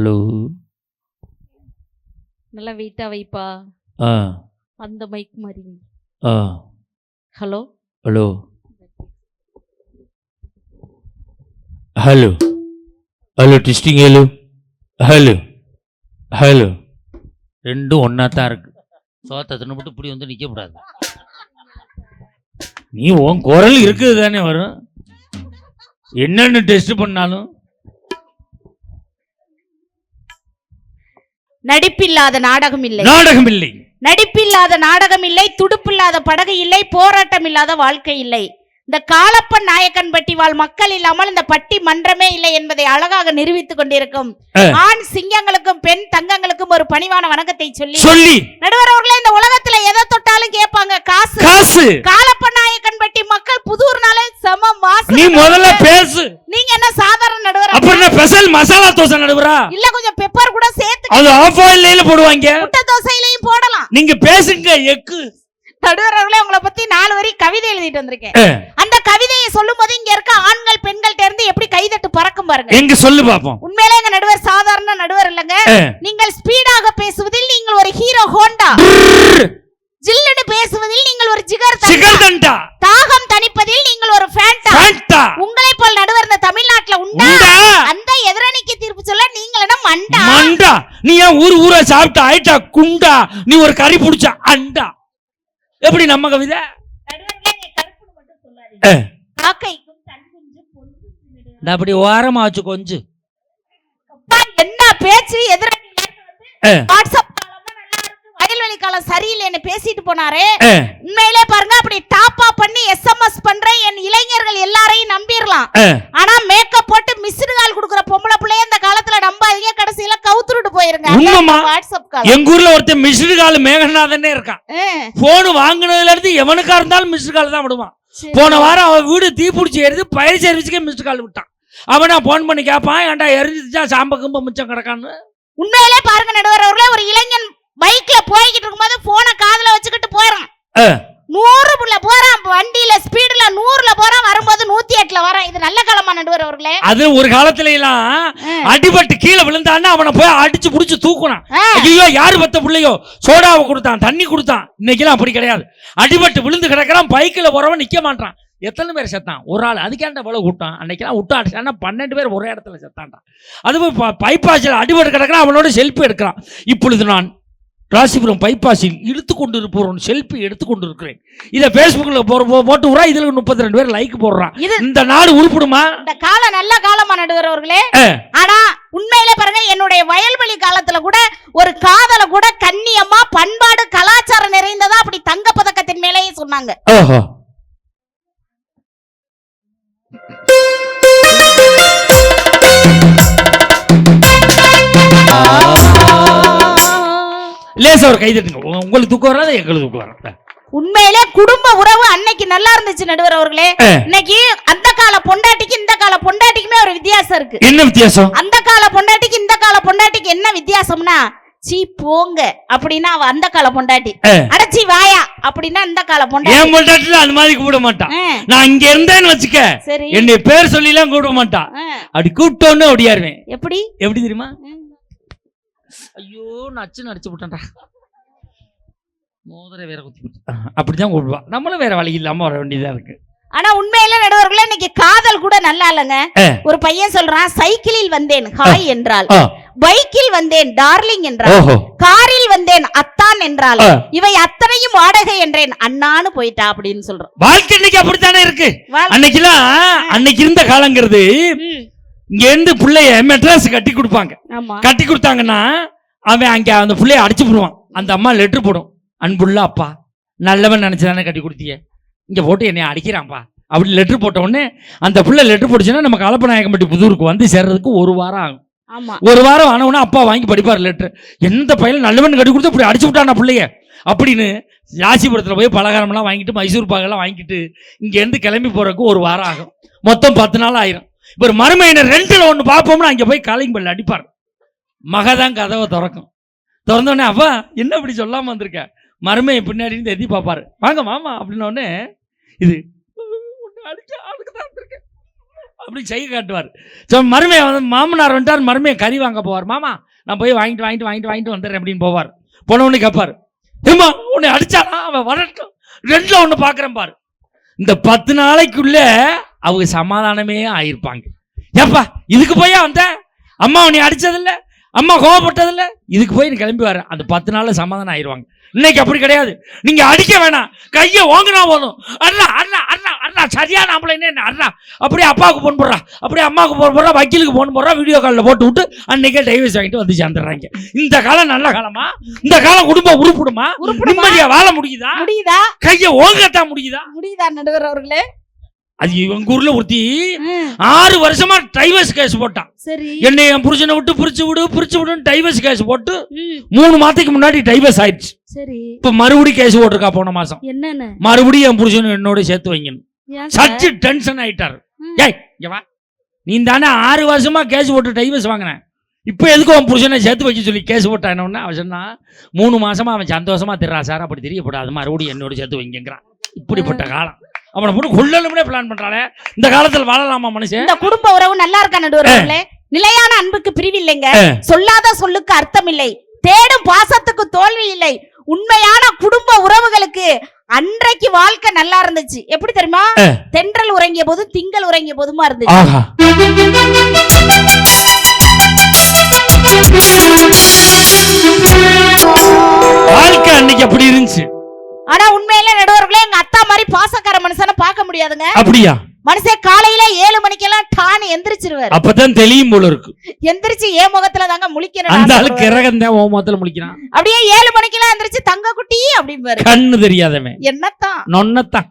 Hello நல்லா வெயிட்டா வைப்பா. ஆ. அந்த மைக் மாதிரி. ஆ. Hello hello hello hello testing hello hello hello ரெண்டும் ஒன்றா தான் இருக்கு. சோத்தை தின்னுபிட்டு இப்படி வந்து நிற்க கூடாது. நீ உன் குரல் இருக்குது தானே வரும்? என்னென்ன டெஸ்ட் பண்ணாலும் நடிப்பில்லாத நாடகம் இல்லை நாடகம் இல்லை நடிப்பில்லாத நாடகம் இல்லை துடுப்பில்லாத படகு இல்லை போராட்டம் இல்லாத வாழ்க்கை இல்லை. இந்த காலப்பன் நாயக்கன் பட்டி வாழ் மக்கள் இல்லாமல் இந்த பட்டி மன்றமே இல்லை என்பதை அழகாக நிரூபித்துக் கொண்டிருக்கும். ஆண் சிங்கங்களுக்கும் பெண் தங்கங்களுக்கும் ஒரு பணிவான வணக்கத்தை சொல்லி சொல்லி. நடுவர் அவர்களே இந்த உலகத்துல எதை தொட்டாலும் கேட்பாங்க காசு. காசு. காலப்பன் நாயக்கன் பட்டி மக்கள் புதூர்னாலே செம மாசு. நீ முதல்ல பேசு. நீங்க என்ன சாதாரண நடுவர்? அப்புறம் ஸ்பெஷல் மசாலா தோசை நடுவரா? இல்ல கொஞ்சம் பெப்பர் கூட சேர்த்து அது ஆஃப் ஆயில்ல போடுவாங்க. முட்டை தோசையிலையும் போடலாம். நீங்க பேசுங்க எக்கு. நடுவர் அவர்களே உங்களை பத்தி நாலு வரி கவிதை எழுதிட்டு வந்திருக்கேன். அந்த கவிதையை சொல்லும் போது இங்க இருக்க ஆண்கள் பெண்கள்ட்ட இருந்து எப்படி கைதட்டு பறக்கும் பாருங்க. எங்க சொல்லு பாப்போம். உண்மையிலே எங்க நடுவர் சாதாரண நடுவர் இல்லங்க. நீங்கள் ஸ்பீடாக பேசுவதில் நீங்கள் ஒரு ஹீரோ ஹோண்டா. ஜில்லுன்னு பேசுவதில் நீங்கள் ஒரு ஜிகர் தண்டா. தாகம் தணிப்பதில் நீங்கள் ஒரு ஃபேண்டா. உங்களை போல் நடுவர் இந்த தமிழ்நாட்டுல உண்டா? உண்டா. அந்த எதிரணிக்கு தீர்ப்பு சொல்ல நீங்கள் என்ன மண்டா? மண்டா. நீ ஏன் ஊர் ஊரா சாப்பிட்ட ஆயிட்டா குண்டா? நீ ஒரு கறி புடிச்ச அண்டா. எப்படி நம்ம கவிதை அப்படி ஓரமா வச்சு கொஞ்சம் என்ன பேச்சு? ஆ. வாட்ஸ்அப் காலம் சரியில்லைன்னு பேசிட்டு போனாரு. உண்மையிலே பாருங்க அப்படி டாப் அப் பண்ணி எஸ்எம்எஸ் பண்ற என் இளைஞர்கள் எல்லாரையும் நம்பிரலாம். ஆ. ஆனா மேக்கப் போட்டு மிஸ்டு கால் கொடுக்குற பொம்பளை பிள்ளைய இந்த காலத்துல நம்பாதீங்க கடைசியில கவுத்துருட்டு போயிருங்க. வாட்ஸ்அப் எங்க ஊர்ல ஒருத்தன் மிஸ்டு கால் மேகநாதனே இருக்கான். போன் வாங்குனதுல இருந்து எவனுக்கா இருந்தாலும் மிஸ்டு கால் தான் விடுவான். போன வாரம் அவன் வீடு தீப்பிடிச்சி எரிது பயிர் சர்வீஸுக்கே மிஸ்டு கால் விட்டான். அவனா போன் பண்ணி கேட்பான் ஏன்டா எரிஞ்சிச்சா சாம்ப கும்ப மிச்சம் கிடக்கான்னு? உண்மையிலே பாருங்க நடுவர் அவர்களே ஒரு இளைஞன் பைக்ல போய்கிட்டு இருக்கும்போது போனை காதுல வச்சுக்கிட்டு போறான். நூறு புள்ள போறான். வண்டியில ஸ்பீடுல நூறுல போறான். வரும்போது நூத்தி எட்டுல வரான். இது நல்ல காலமா நடுவர் அவர்களே. அது ஒரு காலத்துல எல்லாம். அடிபட்டு கீழே விழுந்தான்னா அவனை போய் அடிச்சு புடிச்சு தூக்குனான். ஐயோ யாரு பத்த பிள்ளையோ? சோடாவை கொடுத்தான் தண்ணி கொடுத்தான். இன்னைக்கெல்லாம் அப்படி கிடையாது. அடிபட்டு விழுந்து கிடக்குறான். பைக்கில் போறவன் நிக்க மாட்டான். எத்தனை பேர் செத்தான்? ஒரு ஆள். அதுக்கேண்ட போல விட்டான் அன்னைக்கெல்லாம் விட்டா அடிச்சான்னா பன்னெண்டு பேர் ஒரே இடத்துல செத்தான்டான் அதுவும் பைப்பாசில் அடிபட்டு கிடக்குறான். அவனோட செல்ஃபி எடுக்கிறான். இப்பொழுது நான் ராசிபுரம் பைப்பாசில் இழுத்து கொண்டு இருப்போம் செல்ஃபி எடுத்து கொண்டு இருக்கிறேன் இதை ஃபேஸ்புக்கில் போற போட்டு விட்றா இதில் முப்பத்தி ரெண்டு பேர் லைக் போடுறான் இது இந்த நாடு உருப்பிடுமா? இந்த காலம் நல்ல காலமா ஆ. ஆனா உண்மையிலே பாருங்க என்னுடைய வயல்வெளி காலத்துல கூட ஒரு காதல கூட கண்ணியமா பண்பாடு கலாச்சாரம் நிறைந்ததா அப்படி தங்க பதக்கத்தின் மேலேயே சொன்னாங்க. லேசா ஒரு கை தட்டுங்க. உங்களுக்கு தூக்கம் வராது? எங்களுக்கு தூக்கம் வராது? உண்மையிலே குடும்ப உறவு அன்னைக்கு நல்லா இருந்துச்சு நடுவர் அவர்களே. இன்னைக்கு அந்த கால பொண்டாட்டிக்கு இந்த கால பொண்டாட்டிக்குமே ஒரு வித்தியாசம் இருக்கு. என்ன வித்தியாசம்? அந்த கால பொண்டாட்டிக்கு இந்த கால பொண்டாட்டிக்கு என்ன வித்தியாசம்னா சீ போங்க அப்படின்னா அவ அந்த கால பொண்டாட்டி. அடச்சி வாயா அப்படின்னா இந்த கால என் பொண்டாட்டி பொண்டாட்டில அந்த மாதிரி கூப்பிட மாட்டான் நான் இங்க இருந்தேன்னு வச்சுக்க என்னை பேர் சொல்லி எல்லாம் கூப்பிட மாட்டான் அப்படி கூப்பிட்டோன்னு ஓடியாருவேன். எப்படி? எப்படி தெரியுமா. ஐயோ நச்சு நடிச்சு விட்டேன்டா மோதிர வேற குத்தி. அப்படிதான் கூப்பிடுவா. நம்மளும் வேற வழி இல்லாம வர வேண்டியதா இருக்கு. ஆனா உண்மையில நடுவர்களே இன்னைக்கு காதல் கூட நல்லா இல்லைங்க. ஒரு பையன் சொல்றான் சைக்கிளில் வந்தேன் ஹாய் என்றால். பைக்கில் வந்தேன் டார்லிங் என்றால். காரில் வந்தேன் அத்தான் என்றால். இவை அத்தனையும் வாடகை என்றேன். அண்ணான்னு போயிட்டா அப்படின்னு சொல்றான் வாழ்க்கை இன்னைக்கு அப்படித்தானே இருக்கு. அன்னைக்கெல்லாம் அன்னைக்கு இருந்த காலங்கிறது இங்க இருந்து பிள்ளைய மெட்ராஸ் கட்டி கொடுப்பாங்க. கட்டி கொடுத்தாங்கன்னா அவன் அங்க அந்த பிள்ளைய அடிச்சு போடுவான் அந்த அம்மா லெட்டர் போடும். அன்புள்ள அப்பா நல்லவன் நினைச்சுதானே கட்டி கொடுத்தீங்க? இங்க போட்டு என்னை அடிக்கிறான்ப்பா அப்படி லெட்டர் போட்ட உடனே அந்த பிள்ளை லெட்டர் போட்டுச்சுன்னா நம்ம கலப்பநாயக்கம்பட்டி புதூருக்கு வந்து சேர்றதுக்கு ஒரு வாரம் ஆகும். ஒரு வாரம் ஆனவுடனே அப்பா வாங்கி படிப்பார் லெட்டர் எந்த பையன் நல்லவன் கட்டி கொடுத்து இப்படி அடிச்சு விட்டானா பிள்ளைய? அப்படின்னு ராசிபுரத்தில் போய் பலகாரம்லாம் வாங்கிட்டு மைசூர் பாகெல்லாம் வாங்கிட்டு இங்கேருந்து கிளம்பி போறதுக்கு ஒரு வாரம் ஆகும். மொத்தம் பத்து நாள் ஆயிரும். இப்போ ஒரு மருமையினர் ரெண்டில் ஒன்று பார்ப்போம்னா அங்கே போய் காலிங் பெல் அடிப்பார். மக தான் கதவை திறக்கும். திறந்தோடனே அப்பா என்ன இப்படி சொல்லாமல் வந்திருக்க? மருமையை பின்னாடி இருந்து எதி பார்ப்பாரு வாங்க மாமா அப்படின்னோடனே இது தான் வந்திருக்கேன் அப்படி செய்ய காட்டுவார். ஸோ மருமையை வந்து மாமனார் வந்துட்டார் மருமையை கறி வாங்க போவார். மாமா நான் போய் வாங்கிட்டு வாங்கிட்டு வாங்கிட்டு வாங்கிட்டு வந்துடுறேன் அப்படின்னு போவார். போன உடனே கேட்பார் ஏமா உன்னை அடிச்சானா? அவன் வரட்டும். ரெண்டில் ஒன்று பார்க்குறேன் பாரு. இந்த பத்து நாளைக்குள்ள அவங்க சமாதானமே ஆயிருப்பாங்க. ஏப்பா இதுக்கு போய் வந்த? அம்மா உன்னை அடிச்சதில்ல? அம்மா கோவப்பட்டதில்ல. இதுக்கு போய் நீ கிளம்பி வர. அந்த பத்து நாள்ல சமாதானம் ஆயிருவாங்க. இன்னைக்கு அப்படி கிடையாது. நீங்க அடிக்க வேணாம். கையை ஓங்கினா போதும். அண்ணா அண்ணா அண்ணா அண்ணா சரியான ஆம்பளை என்ன அண்ணா? அப்படியே அப்பாவுக்கு போன் போடுறா. அப்படியே அம்மாவுக்கு போன் போடுறா வக்கீலுக்கு போன் போடுறா வீடியோ காலில் போட்டு விட்டு அன்னைக்கே டைவர்ஸ் வாங்கிட்டு வந்து சேர்ந்துடுறாங்க. இந்த காலம் நல்ல காலமா? இந்த காலம் குடும்பம் உருப்பிடுமா உருப்பிடுமா? நிம்மதியா வாழ முடியுதா? முடியுதா? கையை ஓங்கத்தான் முடியுதா? முடியுதா நடுவர் அவர்களே? அது இவங்க ஊர்ல ஒருத்தி ஆறு வருஷமா டைவர்ஸ் கேஸ் போட்டான் சரி. என்னை என் புருஷனை விட்டு பிரிச்சு விடு பிரிச்சு விடுன்னு டைவர்ஸ் கேஸ் போட்டு மூணு மாதத்துக்கு முன்னாடி டைவர்ஸ் ஆயிடுச்சு. சரி. இப்ப மறுபடியும் கேஸ் போட்டிருக்கா போன மாசம்? என்னன்னு? மறுபடியும் என் புருஷன் என்னோட சேர்த்து வைங்கன்னு? சச்சு டென்ஷன் ஆயிட்டாரு. ஏய் இங்க வா. நீ தானே ஆறு வருஷமா கேஸ் போட்டு டைவர்ஸ் வாங்கினேன் இப்போ எதுக்கு உன் புருஷனை சேர்த்து வைக்க சொல்லி கேஸ் போட்டானோன்னு அவன் சொன்னா மூணு மாசமா அவன் சந்தோஷமா திர்றா சார் அப்படி தெரியப்படாது. மறுபடியும் என்னோட சேர்த்து வைங்கிறான் இப்படிப்பட்ட காலம். அவனை போட்டு கொள்ளணும்னே பிளான் பண்றானே. இந்த காலத்துல வாழலாமா மனுஷன்? இந்த குடும்ப உறவு நல்லா இருக்கா நடுவர் அவர்களே நிலையான அன்புக்கு பிரிவில்லைங்க ஆ. சொல்லாத சொல்லுக்கு அர்த்தம் இல்லை தேடும் பாசத்துக்கு தோல்வி இல்லை. உண்மையான குடும்ப உறவுகளுக்கு அன்றைக்கு வாழ்க்கை நல்லா இருந்துச்சு. எப்படி தெரியுமா. தென்றல் உறங்கிய போது திங்கள் உறங்கிய போதுமா இருந்துச்சு. வாழ்க்கை அன்னைக்கு அப்படி இருந்துச்சு. ஆனா உண்மையில நடுவர்களே எங்க அத்தா மாதிரி பாசக்கார மனுஷனை பார்க்க முடியாதுங்க. அப்படியா? மனுஷன் காலையில ஏழு மணிக்கெல்லாம் டான் எந்திரிச்சிருவாரு. அப்பதான் தெளியும் போல இருக்கு. எந்திரிச்சு ஏ முகத்துல தாங்க முழிக்கிறேன் அந்த ஆளு. கிரகம் தான் உன் முகத்துல முடிக்கிறான் அப்படியே ஏழு மணிக்கெல்லாம் எந்திரிச்சு தங்க குட்டி அப்படிம்பாரு. கண்ணு தெரியாதவன். என்னத்தான்? நொன்னத்தான்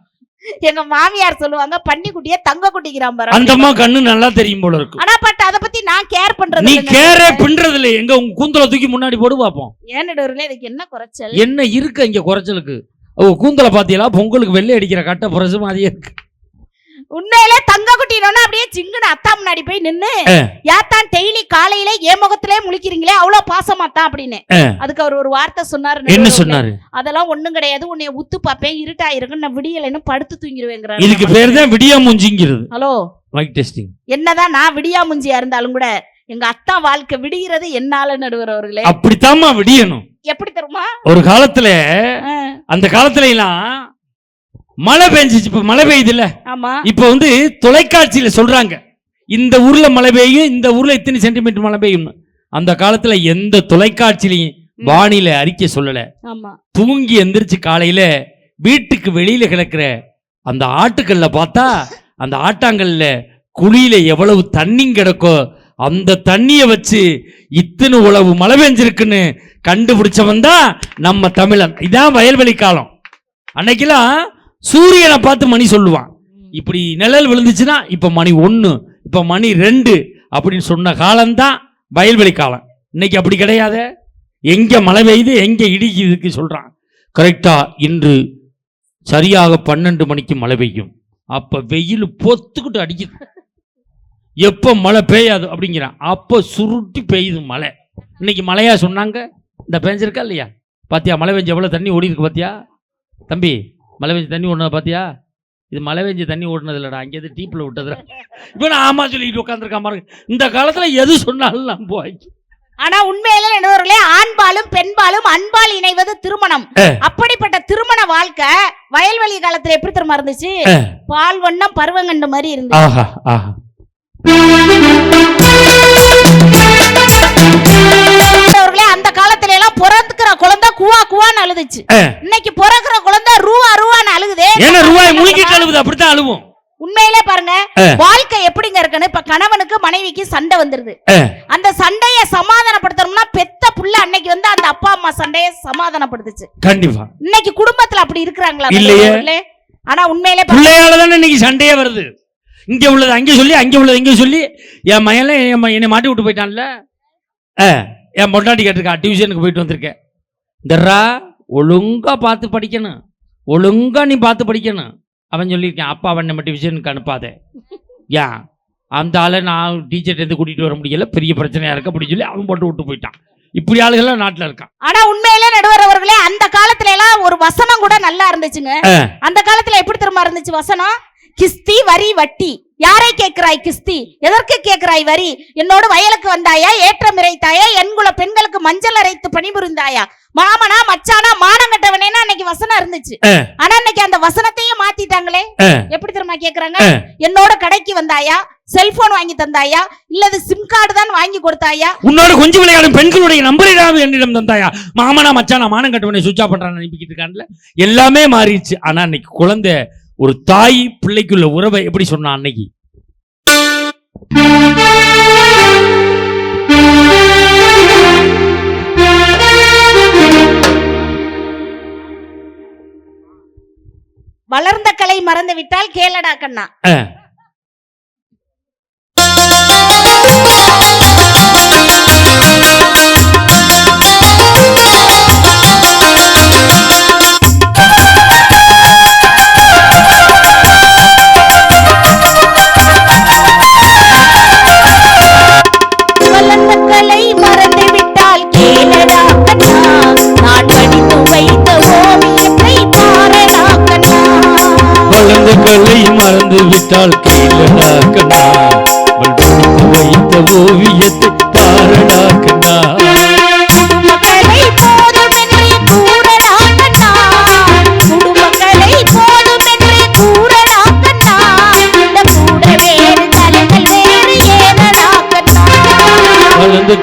எங்க மாமியார் சொல்லுவாங்க பன்னி குட்டிய தங்க குட்டிக்கிறான் பாரு. அந்த அம்மா கண்ணு நல்லா தெரியும் போல இருக்கு. ஆனா பட் அத பத்தி நான் கேர் பண்றது நீ. கேரே பின்றது இல்ல எங்க உங்க கூந்தல தூக்கி முன்னாடி போடு பாப்போம். ஏன் நடுவர்களே இதுக்கு என்ன குறைச்சல்? என்ன இருக்கு இங்க குறைச்சலுக்கு? ஓ கூந்தல பாத்தீங்களா பொங்கலுக்கு வெள்ளை அடிக்கிற கட்ட புரசு மாதிரியே இருக்கு. உண்மையிலே தங்க குட்டினோன்னா அப்படியே சிங்குன அத்தா முன்னாடி போய் நின்னு ஆ. யாத்தான் டெய்லி காலையில ஏன் முகத்திலே முழிக்கிறீங்களே அவ்வளவு பாசமாத்தான் அப்படின்னு. அதுக்கு அவர் ஒரு வார்த்தை சொன்னாரு என்ன. சொன்னாரு? அதெல்லாம் ஒண்ணும் கிடையாது உன்னைய உத்து பாப்பேன் இருட்டா இருக்கு நான் விடியலைன்னு படுத்து தூங்கிடுவேங்கிறாரு இதுக்கு பேர் தான் விடியா மூஞ்சிங்கிறது ஹலோ. மைக் டெஸ்டிங் என்னதான் நான் விடியா முஞ்சியா இருந்தாலும் கூட எங்க அத்தா வாழ்க்கை விடுகிறது என்னால நடுவர் அவர்களே. அப்படித்தாம்மா விடியணும். எப்படி தெரியுமா? ஒரு காலத்துல அந்த காலத்துல எல்லாம் மழை பெஞ்சிச்சு இப்ப மழை பெய்யுதுல்ல. ஆமா. இப்ப வந்து தொலைக்காட்சியில சொல்றாங்க. இந்த ஊர்ல மழை பெய்யும் இந்த ஊர்ல இத்தனை சென்டிமீட்டர் மழை பெய்யும்னு. அந்த காலத்துல எந்த தொலைக்காட்சியிலையும் வானிலை அறிக்கை சொல்லல. தூங்கி எந்திரிச்சு காலையில வீட்டுக்கு வெளியில கிடக்குற அந்த ஆட்டுக்கல்ல பார்த்தா அந்த ஆட்டாங்கல்ல குழியில எவ்வளவு தண்ணி கிடக்கோ அந்த தண்ணியை வச்சு இத்தனை உழவு மழை பெஞ்சிருக்குன்னு கண்டுபிடிச்சவன் தான் நம்ம தமிழன். இதான் வயல்வெளி காலம். அன்னைக்கெல்லாம் சூரியனை பார்த்து மணி சொல்லுவான். இப்படி நிழல் விழுந்துச்சுன்னா இப்போ மணி ஒன்று இப்போ மணி ரெண்டு அப்படின்னு சொன்ன காலம்தான் வயல்வெளி காலம். இன்னைக்கு அப்படி கிடையாது. எங்கே மழை பெய்யுது எங்கே இடிக்குதுக்கு சொல்கிறான் கரெக்டாக இன்று சரியாக பன்னெண்டு மணிக்கு மழை பெய்யும். அப்போ வெயில் பொத்துக்கிட்டு அடிக்குது. எப்ப மழை பெய்யாது அப்படிங்கிறான். அப்ப சுருட்டி பெய்யுது மழை. இன்னைக்கு மழையா சொன்னாங்க? இந்த பெஞ்சிருக்கா இல்லையா? பாத்தியா மழை பெஞ்சு எவ்வளவு தண்ணி ஓடி இருக்கு பாத்தியா? தம்பி மழை பெஞ்சு தண்ணி ஓடுனது பாத்தியா? இது மழை பெஞ்சு தண்ணி ஓடுனது இல்லடா அங்கேருந்து டீப்பில் விட்டதுடா. இப்போ நான் ஆமா சொல்லிட்டு உட்காந்துருக்கான் பாருங்க. இந்த காலத்துல எது சொன்னாலும் நம்புவாங்க ஆனா உண்மையில நடுவர்களே ஆண்பாலும் பெண்பாலும் அன்பால் இணைவது திருமணம். அப்படிப்பட்ட திருமண வாழ்க்கை வயல்வெளி காலத்துல எப்படி திரும்ப இருந்துச்சு. பால் வண்ணம் பருவங்கண்டு மாதிரி இருந்துச்சு. அந்த காலத்துல எல்லாம் பிறந்துக்கிற குழந்தை குவா குவான்னு அழுதுச்சு. இன்னைக்கு பிறக்கிற குழந்தை ரூவா ரூவான்னு அழுகுதே. ஏன்னா ரூபாய் முழுங்கிட்டு அழுவுது அப்படித்தான் அழுவும். உண்மையிலே பாருங்க. வாழ்க்கை எப்படிங்க இருக்குன்னு இப்ப கணவனுக்கு மனைவிக்கு சண்டை வந்துருது. அந்த சண்டைய சமாதானப்படுத்தணும்னா பெத்த புள்ள அன்னைக்கு வந்து அந்த அப்பா அம்மா சண்டைய சமாதானப்படுத்துச்சு. கண்டிப்பா. இன்னைக்கு குடும்பத்துல அப்படி இருக்கிறாங்களா இல்லையே. ஆனா உண்மையிலே பிள்ளையால தானே இன்னைக்கு சண்டையே வருது. இங்க உள்ளது அங்கே சொல்லி அங்கே உள்ளது இங்கே சொல்லி என் மயன்ல என் ம- என்னை மாட்டி விட்டு போயிட்டான்ல. என் பொண்டாட்டி கேட்டிருக்கா டியூஷனுக்கு போயிட்டு வந்திருக்கேன். தர்ரா ஒழுங்கா பார்த்து படிக்கணும். ஒழுங்கா நீ பார்த்து படிக்கணும். அவன் சொல்லியிருக்கேன் அப்பா அவன் நம்ம டியூஷனுக்கு அனுப்பாத. ஏன்? அந்த ஆளை நான் டீச்சர்ட்ட இருந்து கூட்டிட்டு வர முடியல பெரிய பிரச்சனையா இருக்கு அப்படின்னு சொல்லி அவன் போட்டு விட்டு போயிட்டான். இப்படி ஆளுகள்லாம் நாட்டில் இருக்கான். ஆனா உண்மையிலே நடுவர் அவர்களே அந்த காலத்துல எல்லாம் ஒரு வசனம் கூட நல்லா இருந்துச்சுங்க. அந்த காலத்துல எப்படி திரும்ப இருந்துச்சு வசனம்? கிஸ்தி வரி வட்டி. யாரை கேட்கிறாய் கிஸ்தி? எதற்கு கேட்கிறாய் வரி? என்னோடு வயலுக்கு வந்தாயா? ஏற்றம் இறைத்தாயா? எண்குல பெண்களுக்கு மஞ்சள் அரைத்து பணிபுரிந்தாயா? மாமனா மச்சானா மானங்கட்டவனேன்னு அன்னைக்கு வசனம் இருந்துச்சு. ஆனா இன்னைக்கு அந்த வசனத்தையும் மாத்திட்டாங்களே. எப்படி தெரியுமா கேக்குறாங்க. என்னோட கடைக்கு வந்தாயா? செல்போன் வாங்கி தந்தாயா? இல்லது சிம் கார்டு தான் வாங்கி கொடுத்தாயா? உன்னோட கொஞ்சம் விளையாடும் பெண்களுடைய நம்பரிடாவது என்னிடம் தந்தாயா? மாமனா மச்சானா மானம் கட்டுவனை சுவிட்ச் ஆஃப் பண்றான்னு அனுப்பிக்கிட்டு இருக்கான்ல? எல்லாமே மாறிடுச்சு. ஆனா அன்னைக்கு குழந்தை ஒரு தாய் பிள்ளைக்குள்ள உறவை எப்படி சொன்னா அன்னைக்கு? வளர்ந்த கலை மறந்து விட்டால் கேளடா கண்ணா. மறந்து விட்டால் கீழடா கண்ணா வைத்த ஓவியத்தை பாரடா கண்ணா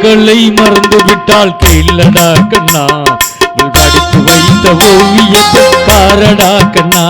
கலை மறந்து விட்டால் கீழடா கண்ணா படித்து வைத்த ஓவியத்தை பாரடா கண்ணா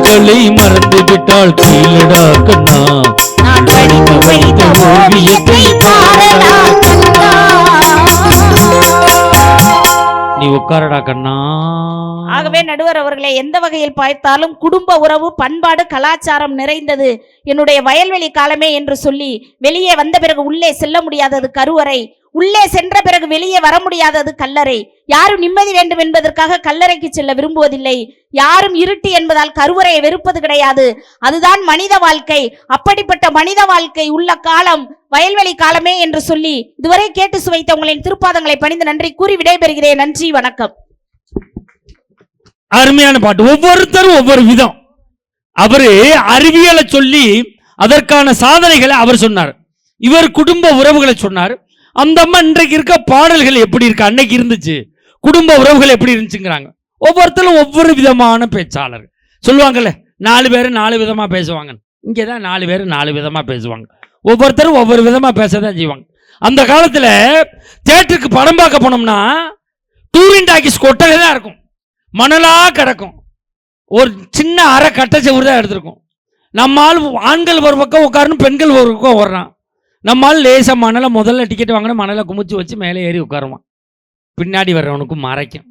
கலை மறந்து விட்டால் கீழடா கண்ணா. நான் படித்து வைத்த ஓவியத்தை பாரடா கண்ணா. நீ உட்காரடா கண்ணா. ஆகவே நடுவர் அவர்களே எந்த வகையில் பார்த்தாலும் குடும்ப உறவு பண்பாடு கலாச்சாரம் நிறைந்தது. என்னுடைய வயல்வெளி காலமே என்று சொல்லி வெளியே வந்த பிறகு உள்ளே செல்ல முடியாதது கருவறை. உள்ளே சென்ற பிறகு வெளியே வர முடியாதது கல்லறை. யாரும் நிம்மதி வேண்டும் என்பதற்காக கல்லறைக்கு செல்ல விரும்புவதில்லை. யாரும் இருட்டு என்பதால் கருவறையை வெறுப்பது கிடையாது. அதுதான் மனித வாழ்க்கை. அப்படிப்பட்ட மனித வாழ்க்கை உள்ள காலம் வயல்வெளி காலமே என்று சொல்லி இதுவரை கேட்டு சுவைத்த உங்களின் திருப்பாதங்களை பணிந்து நன்றி கூறி விடைபெறுகிறேன். நன்றி வணக்கம். அருமையான பாட்டு. ஒவ்வொருத்தரும் ஒவ்வொரு விதம். அவரு அறிவியலை சொல்லி அதற்கான சாதனைகளை அவர் சொன்னார். இவர் குடும்ப உறவுகளை சொன்னார். அந்த அம்மா இன்றைக்கு இருக்க பாடல்கள் எப்படி இருக்கு? அன்னைக்கு இருந்துச்சு. குடும்ப உறவுகள் எப்படி இருந்துச்சுங்கிறாங்க. ஒவ்வொருத்தரும் ஒவ்வொரு விதமான பேச்சாளர் சொல்லுவாங்கல்ல நாலு பேர் நாலு விதமாக பேசுவாங்க. இங்கே தான் நாலு பேர் நாலு விதமாக பேசுவாங்க. ஒவ்வொருத்தரும் ஒவ்வொரு விதமாக பேச தான் செய்வாங்க. அந்த காலத்தில் தேட்டருக்கு படம் பார்க்க போனோம்னா டூரின் டாக்கிஸ் கொட்டகை தான் இருக்கும். மணலாக கிடக்கும். ஒரு சின்ன அரை கட்டை செவுறு தான் எடுத்திருக்கும். நம்மால் ஆண்கள் ஒரு பக்கம் உட்காரணும் பெண்கள் ஒரு பக்கம் ஓடுறான். நம்மால் லேசாக மணலை முதல்ல டிக்கெட் வாங்கின மணலை குமிச்சு வச்சு மேலே ஏறி உட்காருவான். பின்னாடி வர்றவனுக்கும் மறைக்கும்.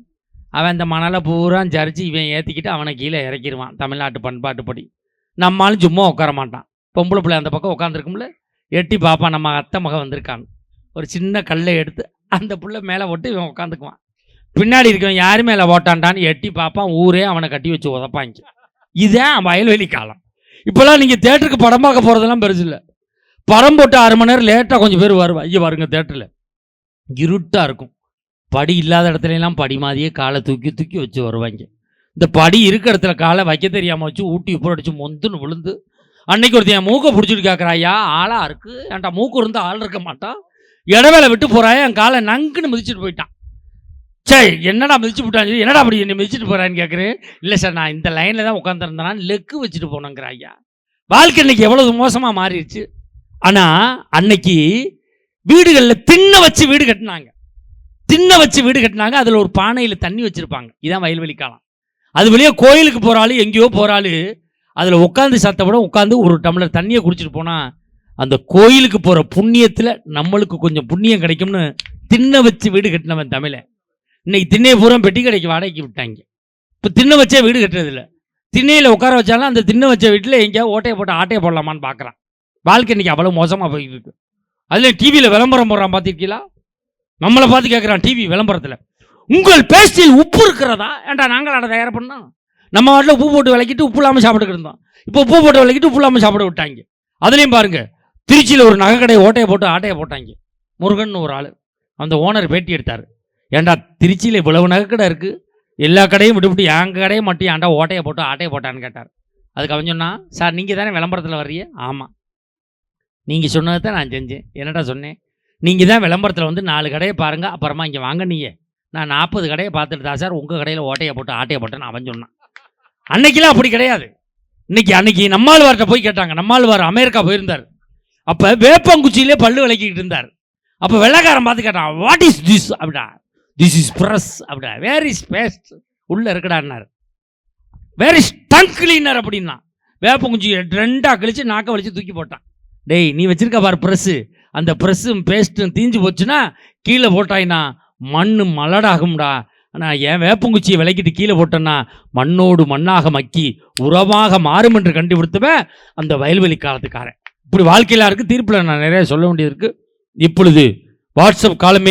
அவன் இந்த மணலை பூரா ஜரிச்சு இவன் ஏற்றிக்கிட்டு அவனை கீழே இறக்கிடுவான் தமிழ்நாட்டு பண்பாட்டுப்படி நம்ம சும்மா உட்கார மாட்டான். பொம்பளை பிள்ளை அந்த பக்கம் உட்காந்துருக்கும்ல எட்டி பாப்பான் நம்ம அத்தை மகன் வந்திருக்கான். ஒரு சின்ன கல்லை எடுத்து அந்த புள்ள மேலே போட்டு இவன் உட்காந்துக்குவான். பின்னாடி இருக்கவன் யார் மேலே ஓட்டான்டான்னு எட்டி பார்ப்பான் ஊரே அவனை கட்டி வச்சு உதப்பாங்க. இதுதான் வயல்வெளி காலம். இப்போல்லாம் நீங்கள் தேட்டருக்கு படம் பார்க்க போகிறதெல்லாம் பெருசு இல்லை. படம் போட்டு அரை மணி நேரம் லேட்டாக கொஞ்சம் பேர் வருவா. ஐயா வருங்க தேட்டரில் இருட்டாக இருக்கும். படி இல்லாத இடத்துலலாம் படி மாதிரியே காலை தூக்கி தூக்கி வச்சு வருவாங்க இந்த படி இருக்கிற இடத்துல காலை வைக்க தெரியாமல் வச்சு ஊட்டி உப்பு அடிச்சு மொந்துன்னு விழுந்து அன்னைக்கு ஒருத்தன் என் மூக்கை பிடிச்சிட்டு கேட்குறாயா ஆளாக இருக்குது ஏன்டா மூக்கு இருந்து ஆள் இருக்க மாட்டான் இடவேளை விட்டு போகிறாயா என் காலை நங்குன்னு மிதிச்சிட்டு போயிட்டான். சரி என்னடா மிதிச்சு விட்டான்? சொல்லி, என்னடா அப்படி என்னை மிதிச்சிட்டு போகிறான்னு கேட்குறேன் இல்லை சார் நான் இந்த லைனில் தான் உட்காந்துருந்தேன் லெக்கு வச்சுட்டு போனேங்கிற ஐயா. வாழ்க்கை இன்னைக்கு எவ்வளவு மோசமாக மாறிடுச்சு. ஆனால் அன்னைக்கு வீடுகளில் திண்ண வச்சு வீடு கட்டினாங்க. திண்ண வச்சு வீடு கட்டினாங்க. அதில் ஒரு பானையில் தண்ணி வச்சுருப்பாங்க. இதான் வயல்வெளி காலம் அது வெளியே கோயிலுக்கு போகிறாலும் எங்கேயோ போகிறாலும் அதில் உட்காந்து சாத்த விட உட்காந்து ஒரு டம்ளர் தண்ணியை குடிச்சிட்டு போனால் அந்த கோயிலுக்கு போகிற புண்ணியத்தில் நம்மளுக்கு கொஞ்சம் புண்ணியம் கிடைக்கும்னு திண்ண வச்சு வீடு கட்டினவன் தமிழை. இன்னைக்கு திண்ணையை பூரா பெட்டி கடைக்கு வாடகைக்கு விட்டாங்க. இப்போ திண்ணை வச்சே வீடு கட்டுறதில்ல. திண்ணையில் உட்கார வச்சாலும் அந்த திண்ணை வச்ச வீட்டில் எங்கேயாவது ஓட்டையை போட்டு ஆட்டையை போடலாமான்னு பார்க்குறான் வாழ்க்கை இன்னைக்கு அவ்வளோ மோசமாக போயிட்டு இருக்கு. அதில் டிவியில் விளம்பரம் போடுறான் பார்த்துருக்கீங்களா? நம்மளை பார்த்து கேட்குறான் டிவி விளம்பரத்தில். உங்கள் பேஸ்டில் உப்பு இருக்கிறதா? ஏன்டா நாங்கள் அதை தயார் பண்ணோம். நம்ம வாட்டில் உப்பு போட்டு விளக்கிட்டு உப்பு இல்லாமல் சாப்பிட்டுக்கிட்டு இருந்தோம். இப்போ உப்பு போட்டு விளக்கிட்டு உப்பு இல்லாமல் சாப்பிட விட்டாங்க. அதுலேயும் பாருங்கள் திருச்சியில் ஒரு நகைக்கடை ஓட்டையை போட்டு ஆட்டையை போட்டாங்க. முருகன் ஒரு ஆள். அந்த ஓனர் பேட்டி எடுத்தார். ஏன்டா திருச்சியில் இவ்வளவு நகைக்கடை இருக்குது எல்லா கடையும் விட்டுவிட்டு என் கடையை மட்டும் ஏன்டா ஓட்டையை போட்டு ஆட்டையை போட்டான்னு கேட்டார். அதுக்கு அவன் சொன்னான் சார் நீங்கள் தானே விளம்பரத்தில் வர்றீங்க? ஆமாம் நீங்கள் சொன்னதை தான் நான் செஞ்சேன். என்னடா சொன்னேன்? நீங்கள் தான் விளம்பரத்தில் வந்து நாலு கடையை பாருங்கள் அப்புறமா இங்கே வாங்க நீங்க. நான் நாற்பது கடையை பார்த்துட்டு தான் சார். உங்கள் கடையில் ஓட்டையை போட்டு ஆட்டையை போட்டேன்னு அவன் சொன்னான். அன்னைக்கெல்லாம் அப்படி கிடையாது. இன்னைக்கு அன்னைக்கு நம்மாழ்வார்கிட்ட போய் கேட்டாங்க. நம்மாழ்வார் அமெரிக்கா போயிருந்தார். அப்போ வேப்பங்குச்சியிலே பல்லு விளக்கிக்கிட்டு இருந்தார். அப்போ வெள்ளக்காரன் பார்த்து கேட்டான் வாட் இஸ் திஸ் அப்படிடா திஸ் இஸ் ப்ரெஸ் அப்படிடா வேர் இஸ் பேஸ்ட் உள்ளே இருக்கடான்னாரு. வேர் இஸ் டங் கிளீனர் அப்படின்னா வேப்பங்குச்சி ரெண்டாக கழிச்சு நாக்க வலிச்சு தூக்கி போட்டான். டேய் நீ வச்சிருக்க பார் ப்ரெஸ்ஸு அந்த ப்ரெஸ்ஸும் பேஸ்ட்டும் தீஞ்சு போச்சுன்னா கீழே போட்டாய்னா மண் மலடாகும்டா. நான் என் வேப்பங்குச்சியை விளக்கிட்டு கீழே போட்டேன்னா மண்ணோடு மண்ணாக மக்கி உரமாக மாறும் என்று கண்டுபிடித்தவன் அந்த வயல்வெளி காலத்துக்காரன். இப்படி வாழ்க்கையில இருக்கு தீர்ப்பில் நான் நிறைய சொல்ல வேண்டியது இருக்கு. இப்பொழுது வாட்ஸ்அப் காலமே